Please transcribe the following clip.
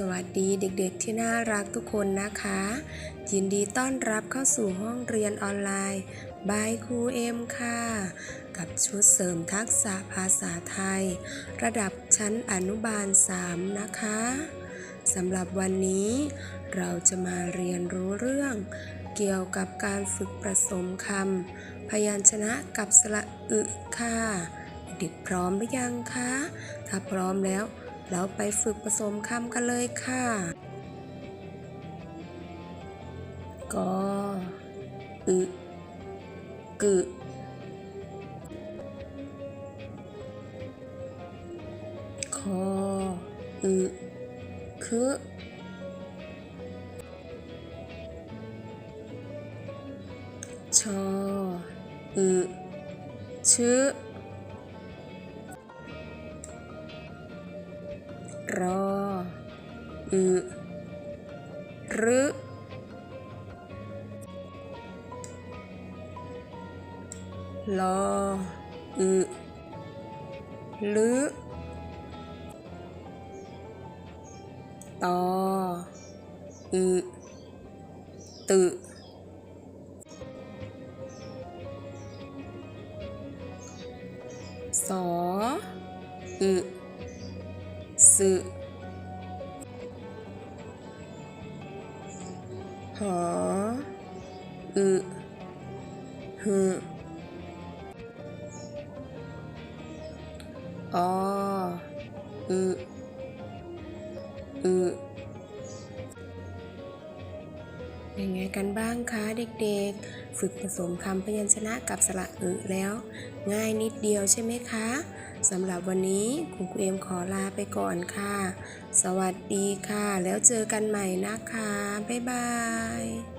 สวัสดีเด็กๆที่น่ารักทุกคนนะคะ ยินดีต้อนรับเข้าสู่ห้องเรียนออนไลน์บายครูเอ็มค่ะ กับชุดเสริมทักษะภาษาไทย ระดับชั้นอนุบาล 3 นะคะสำหรับวันนี้เราจะมาเรียนรู้เรื่อง เกี่ยวกับการฝึกผสมคำพยัญชนะกับสระอึค่ะ เด็กพร้อมหรือยังคะ ถ้าพร้อมแล้ว เราไปฝึกผสมคำกันเลยค่ะ กอ อึกึคอ อึ คึชอ อึชึ รออึรึลออึลึตออึตึสออึ สึหออึหึออึ เป็นไงกันบ้างคะเด็กๆ ฝึกผสมคำพยัญชนะกับสระอึแล้ว ง่ายนิดเดียวใช่ไหมคะสำหรับวันนี้คุณครูเอ็มขอลาไปก่อนค่ะ สวัสดีค่ะ แล้วเจอกันใหม่นะคะ บ๊ายบาย